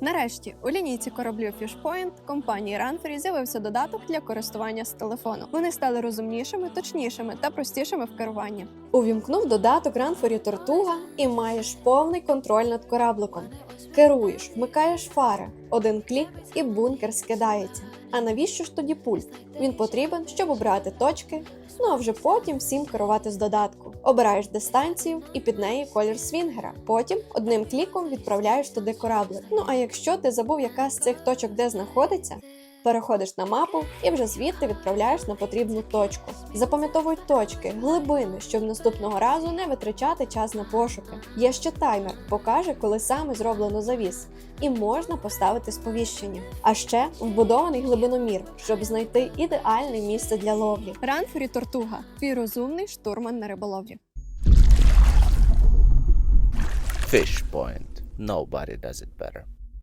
Нарешті у лінійці кораблів Fishpoint компанії Runferry з'явився додаток для користування з телефону. Вони стали розумнішими, точнішими та простішими в керуванні. Увімкнув додаток Runferry Тортуга і маєш повний контроль над корабликом. Керуєш, вмикаєш фари, один клік і бункер скидається. А навіщо ж тоді пульт? Він потрібен, щоб обрати точки, ну а вже потім всім керувати з додатку. Обираєш дистанцію і під неї колір свінгера. Потім одним кліком відправляєш туди кораблик. Ну а якщо ти забув, яка з цих точок де знаходиться, переходиш на мапу і вже звідти відправляєш на потрібну точку. Запам'ятовуй точки, глибини, щоб наступного разу не витрачати час на пошуки. Є ще таймер, покаже, коли саме зроблено завіс, і можна поставити сповіщення. А ще вбудований глибиномір, щоб знайти ідеальне місце для ловлі. Ранфері Тортуга твій розумний штурман на риболовлі. Fish Point. Nobody does it better.